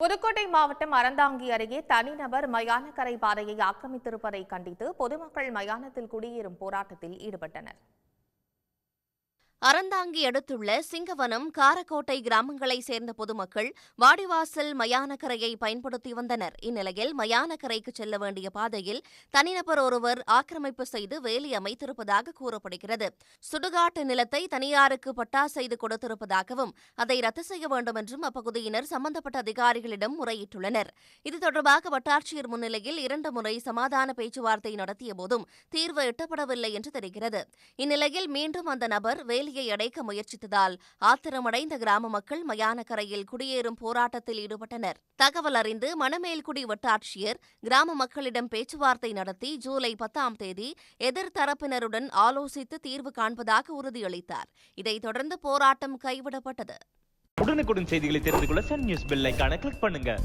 புதுக்கோட்டை மாவட்டம் அறந்தாங்கி அருகே தனிநபர் மயானக்கரை பாதையை ஆக்கிரமித்திருப்பதை கண்டித்து பொதுமக்கள் மயானத்தில் குடியேறும் போராட்டத்தில் ஈடுபட்டனர். அறந்தாங்கி அடுத்துள்ள சிங்கவனம் காரக்கோட்டை கிராமங்களைச் சேர்ந்த பொதுமக்கள் வாடிவாசல் மயானக்கரையை பயன்படுத்தி வந்தனர். இந்நிலையில் மயானக்கரைக்கு செல்ல வேண்டிய பாதையில் தனிநபர் ஒருவர் ஆக்கிரமிப்பு செய்து வேலி அமைத்திருப்பதாக கூறப்படுகிறது. சுடுகாட்டு நிலத்தை தனியாருக்கு பட்டா செய்து கொடுத்திருப்பதாகவும் அதை ரத்து செய்ய வேண்டும் என்றும் அப்பகுதியினர் சம்பந்தப்பட்ட அதிகாரிகளிடம் முறையிட்டுள்ளனர். இது தொடர்பாக வட்டாட்சியர் முன்னிலையில் இரண்டு முறை சமாதான பேச்சுவார்த்தை நடத்திய போதும் தீர்வு எட்டப்படவில்லை என்று தெரிகிறது. இந்நிலையில் மீண்டும் அந்த நபர் வேலி வேலியை அடைக்க முயற்சித்ததால் ஆத்திரமடைந்த கிராம மக்கள் மயானக்கரையில் குடியேறும் போராட்டத்தில் ஈடுபட்டனர். தகவல் அறிந்து மணமேல்குடி வட்டாட்சியர் கிராம மக்களிடம் பேச்சுவார்த்தை நடத்தி ஜூலை பத்தாம் தேதி எதிர்த்தரப்பினருடன் ஆலோசித்து தீர்வு காண்பதாக உறுதியளித்தார். இதைத் தொடர்ந்து போராட்டம் கைவிடப்பட்டது. உடனுக்குடன் செய்திகளை தெரிந்து கொள்ள சன் நியூஸ் பெல் ஐக்கான கிளிக் பண்ணுங்க.